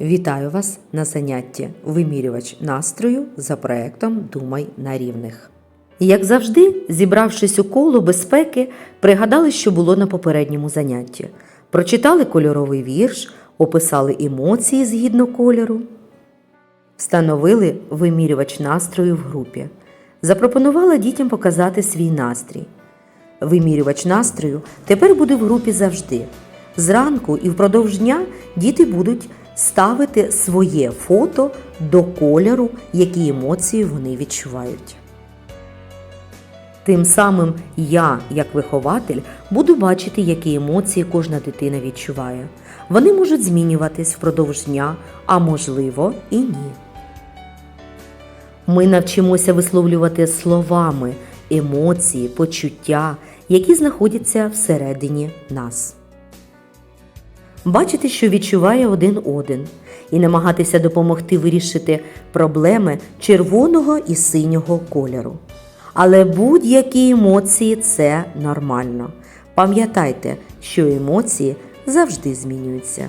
Вітаю вас на занятті Вимірювач настрою за проектом Думай на рівних. Як завжди, зібравшись у коло безпеки, пригадали, що було на попередньому занятті. Прочитали кольоровий вірш, описали емоції згідно кольору, встановили вимірювач настрою в групі. Запропонувала дітям показати свій настрій. Вимірювач настрою тепер буде в групі завжди. Зранку і впродовж дня діти будуть ставити своє фото до кольору, які емоції вони відчувають. Тим самим я, як вихователь, буду бачити, які емоції кожна дитина відчуває. Вони можуть змінюватись впродовж дня, а можливо і ні. Ми навчимося висловлювати словами емоції, почуття, які знаходяться всередині нас. Бачити, що відчуває один один, і намагатися допомогти вирішити проблеми червоного і синього кольору. Але будь-які емоції це нормально. Пам'ятайте, що емоції завжди змінюються.